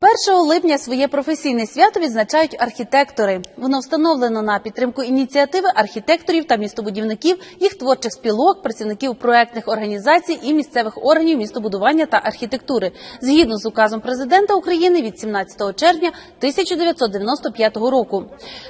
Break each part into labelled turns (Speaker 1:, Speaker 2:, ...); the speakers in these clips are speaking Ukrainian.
Speaker 1: 1 липня своє професійне свято відзначають архітектори. Воно встановлено на підтримку ініціативи архітекторів та містобудівників, їх творчих спілок, працівників проектних організацій і місцевих органів містобудування та архітектури, згідно з указом президента України від 17 червня 1995 року.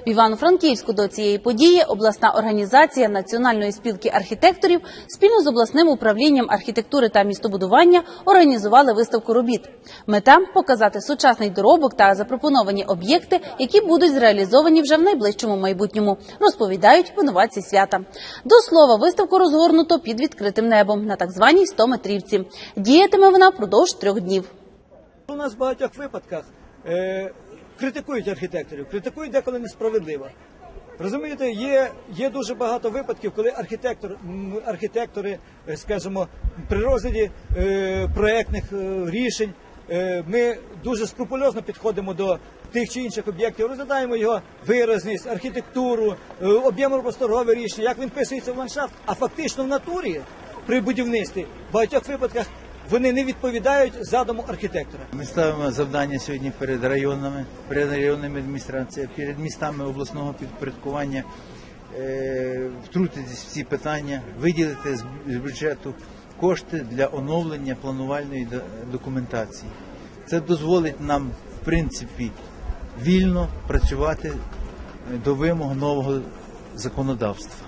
Speaker 1: В Івано-Франківську до цієї події обласна організація Національної спілки архітекторів спільно з обласним управлінням архітектури та містобудування організували виставку робіт. Мета показати сучасний доробок та запропоновані об'єкти, які будуть зреалізовані вже в найближчому майбутньому, розповідають винуватці свята. До слова, виставку розгорнуто під відкритим небом на так званій 100-метрівці. Діятиме вона впродовж трьох днів.
Speaker 2: У нас в багатьох випадках е, критикують архітекторів, критикують деколи несправедливо. Розумієте, є, є дуже багато випадків, коли архітектор, архітектори, е, скажімо, при розгляді е, проектних е, рішень ми дуже скрупульозно підходимо до тих чи інших об'єктів, розглядаємо його виразність, архітектуру, е, об'ємно-просторове рішення, як він вписується в ландшафт, а фактично в натурі при будівництві в багатьох випадках вони не відповідають задуму архітектора.
Speaker 3: Ми ставимо завдання сьогодні перед районами, перед районними адміністраціями, перед містами обласного підпорядкування е, втрутитись в ці питання, виділити з бюджету кошти для оновлення планувальної документації. Це дозволить нам, в принципі, вільно працювати е, до вимог нового законодавства.